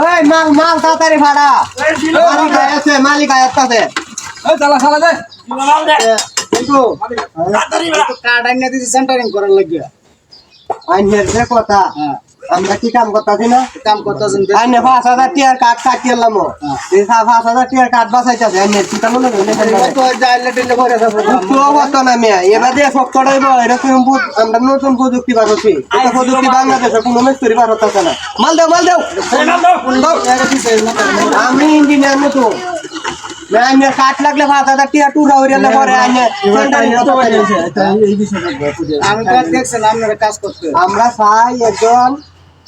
ওই মাল মাল তাড়াতাড়ি ভাড়া। মালিক আছে মালিক আছে। ওই চালা চালা দে। কিন্তু কার্ড আইনা দিছি সেন্টারিং করার লাগিয়া। আইনের যে কথা। হ্যাঁ। আমরা কি কাম করতেছি না? কাম করতেছেন আইনে পাঁচ হাজার টিয়ার কার্ড কাটিয়ে এলাম পাঁচ হাজার টিয়ার কার্ড বাঁচাইতেছে। আইনের কি কাম কত দেবো অবস্থা না মেয়া। এবার যে শক্তটাই এরকম ভূত- আমরা নতুন প্রযুক্তি হচ্ছি। এটা প্রযুক্তি বাংলাদেশে কোনো মিস্ত্রি বার হচ্ছে না। মাল দেও মাল দেও। আমি ইঞ্জিনিয়ার নতুন। কাঠ লাগলে পাঁচ হাজার টিয়া টুরা উড়িয়ালে পরে আইনে আমি তো দেখছেন আপনারা কাজ করতে। আমরা চাই একজন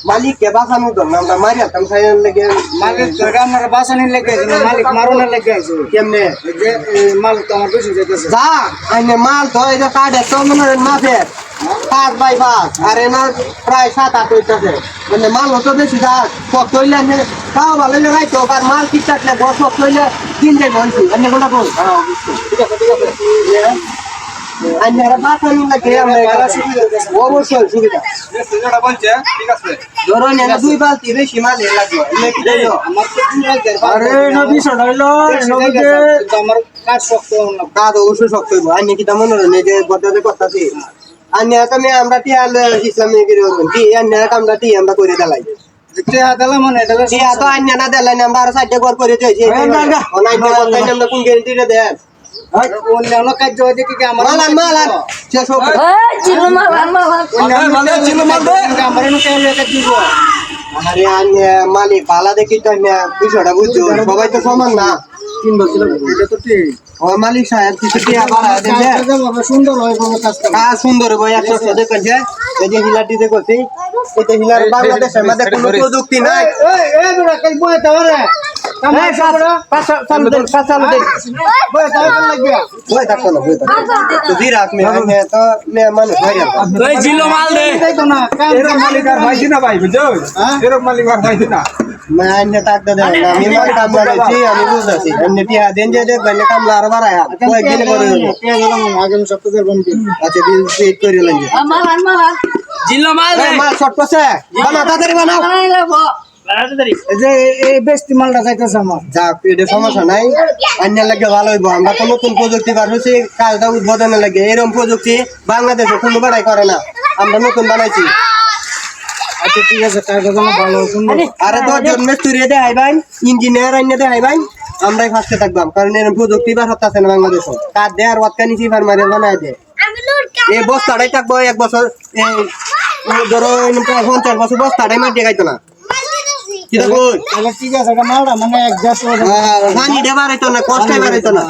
মালিককে বাঁচানোর জন্য আমরা মারি আসতাম চাই লেগে মালিক ধরে আপনারা বাসানির লেগে মালিক মারনের লেগে আছে কেমনে? এই যে এই মাল তো আমার বেশি যেতেছে যা আইনে মাল তো এই যে কাঠ মনে মাসে পাঁচ বাই পাঁচ আর এনার প্রায় সাত আট হইতেছে। মানে মাল হতো বেশি যা তৈলে আনে তাও ভালো লাগে রাইতো আর মাল ঠিক থাকলে সব তৈলে তিন যাই বলছি অন্য কোনটা বল? ঠিক আছে ঠিক আছে। আইনারা বাঁচানো লাগে আমরা এখানে অবশ্যই সুবিধা যেটা বলছে ঠিক আছে? ধরো এনে দুই বালতি বেশি মাল লাগবে আমার আরে নবী সদাইলো কিন্তু আমার কাজ শক্ত না। কাজ অবশ্যই শক্ত হইব। আইনে কি তেমন যে বদলে করতেছি। আইনে তুমি আমরা টিয়া ইসলামী কি আমরা টিয়া আমরা করে দেলাই। মানে টিয়া তো না দেলাই আমরা আরও সাইডে করে দিয়েছি। আমরা কোন হয় মালিক পালা দেখি তো আইনে বিষয়টা বুঝছ সবাই তো সমান না তিন বছর এটা তো ঠিক ও মালিক সাহেব কিছু টিয়া বাড়া দেন সুন্দর হয় কাজ সুন্দর এই যে হিলার দিতে করছি এই হিলার বাংলাদেশের মধ্যে কোনো প্রযুক্তি নাই এই এই কাজ জিল্লো মাল মাল ছোট বানা তাড়াতাড়ি বানাও। যে এই বেস্তি মালটা যাইতেছে আমার। যাক এটা সমস্যা নাই। অন্য লাগে ভালো হইব। আমরা তো নতুন প্রযুক্তি বার হয়েছি কাজটা উদ্বোধনে লাগে। এরকম প্রযুক্তি বাংলাদেশে কোনো বাড়াই করে না। আমরা নতুন বানাইছি। আচ্ছা ঠিক আছে কাজটা যেন ভালো সুন্দর আরে দশজন মিস্ত্রি দেখাই ভাই ইঞ্জিনিয়ার অন্য দেখাই ভাই। আমরাই ফার্স্টে থাকবাম কারণ এরকম প্রযুক্তি বার হচ্ছে না বাংলাদেশে। কাজ দেয় আর ওয়াতকানি সিফার মারে বানাই দেয় এই বস্তাটাই থাকব এক বছর এই ধরো পঞ্চাশ বছর বস্তাটাই মাটি গাইতো না। ঠিক আছে এটা মালটা মানে এক দেড়শো পানি দেবার হইতো না কষ্ট হইবার হইতো না।